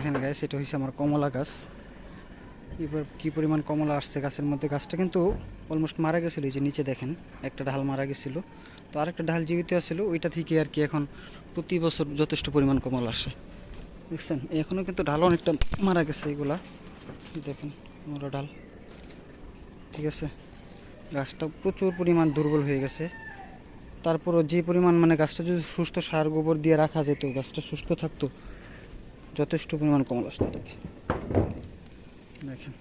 দেখেন গাছ এটা হচ্ছে আমার কমলা গাছ। এবার কী পরিমাণ কমলা আসছে গাছের মধ্যে? গাছটা কিন্তু অলমোস্ট মারা গেছিল যে নিচে দেখেন, একটা ডাল মারা গেছিল। তো আরেকটা ডাল জীবিত আছিল, ওইটা থেকে আর কি এখন প্রতি বছর যথেষ্ট পরিমাণ কমলা আসে। দেখছেন? এখনও কিন্তু ডাল অনেকটা মারা গেছে এগুলা। দেখেন মরা ডাল ঠিক আছে? গাছটা প্রচুর পরিমাণ দুর্বল হয়ে গেছে। তারপরও যে পরিমাণ মানে গাছটা যদি সুস্থ সার গোবর দিয়ে রাখা যেত, গাছটা সুস্থ থাকতো যথেষ্ট পরিমাণ কমলা আসতো এটাতে দেখেন।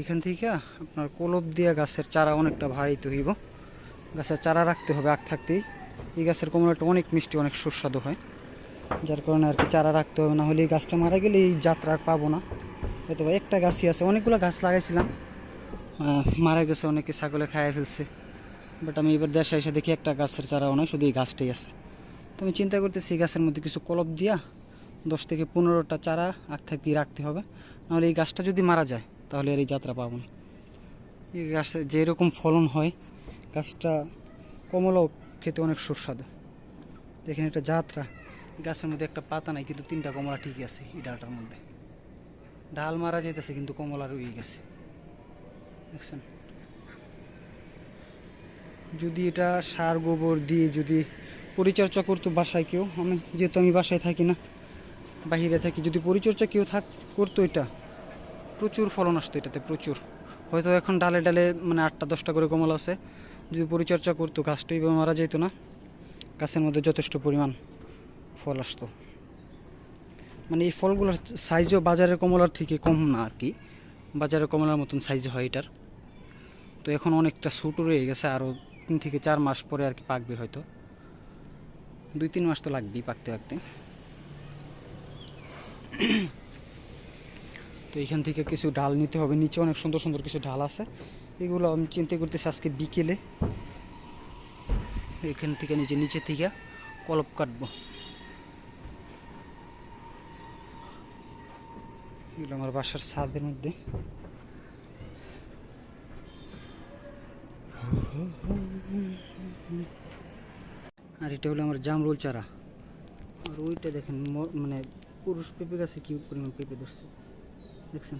এখান থেকে আপনার কলব দিয়া গাছের চারা অনেকটা ভারিত হইব। গাছের চারা রাখতে হবে আগ থাকতেই। এই গাছের কমলাটা অনেক মিষ্টি, অনেক সুস্বাদু হয়। যার কারণে আর কি চারা রাখতে হবে, না হলে এই গাছটা মারা গেলে এই যাত্রা আর পাবো না। হয়তো একটা গাছই আছে, অনেকগুলো গাছ লাগাইছিলাম। মারা গেছে, অনেকে ছাগলে খাইয়ে ফেলছে। বাট আমি এবার দেশে এসে দেখি একটা গাছের চারাও নয় শুধু এই গাছটাই আছে। তো আমি চিন্তা করতেছি এই গাছের মধ্যে কিছু কলপ দিয়া দশ থেকে পনেরোটা চারা আগ থাকতেই রাখতে হবে। নাহলে এই গাছটা যদি মারা যায়, তাহলে আর এই যাত্রা পাবো না। এই গাছে যেরকম ফলন হয়, গাছটা কমলাও খেতে অনেক সুস্বাদু। দেখেন একটা যাত্রা, গাছের মধ্যে একটা পাতা নাই, কিন্তু তিনটা কমলা ঠিকই আছে এই ডালটার মধ্যে। ডাল মারা যাইতেছে, কিন্তু কমলা রয়ে গেছে। দেখছেন? যদি এটা সার গোবর দিয়ে যদি পরিচর্যা করতো বাসায় কেউ, আমি যেহেতু আমি বাসায় থাকি না বাহিরে থাকি, যদি পরিচর্যা কেউ থাক, করতো এটা। প্রচুর ফলন আসতো এটাতে, প্রচুর। হয়তো এখন ডালে ডালে মানে আটটা দশটা করে কমলা আছে। যদি পরিচর্যা করতো, গাছটা এইভাবে মারা যেত না, গাছের মধ্যে যথেষ্ট পরিমাণ ফল আসতো। মানে এই ফলগুলোর সাইজও বাজারের কমলার থেকে কম না আর কি, বাজারের কমলার মতন সাইজ হয় এটার। তো এখন অনেকটা ছোটো রয়ে গেছে, আরও তিন থেকে চার মাস পরে আর কি পাকবে হয়তো দুই তিন মাস তো লাগবেই পাকতে পাকতে। তো এখান থেকে কিছু ডাল নিতে হবে। নিচে অনেক সুন্দর সুন্দর কিছু ডাল আছে। এগুলো আমি চিন্তা করতেছি আজকে বিকেলে। এখান থেকে নিচে নিচে থেকে কলপ কাটবো। এগুলো আমার বাসার ছাদের মধ্যে। আর এটা হলো আমার জামরুল চারা। আর ওইটা দেখেন মানে পুরুষ পেঁপে গাছে কি পরিমাণ পেঁপে ধরছে। দেখছেন?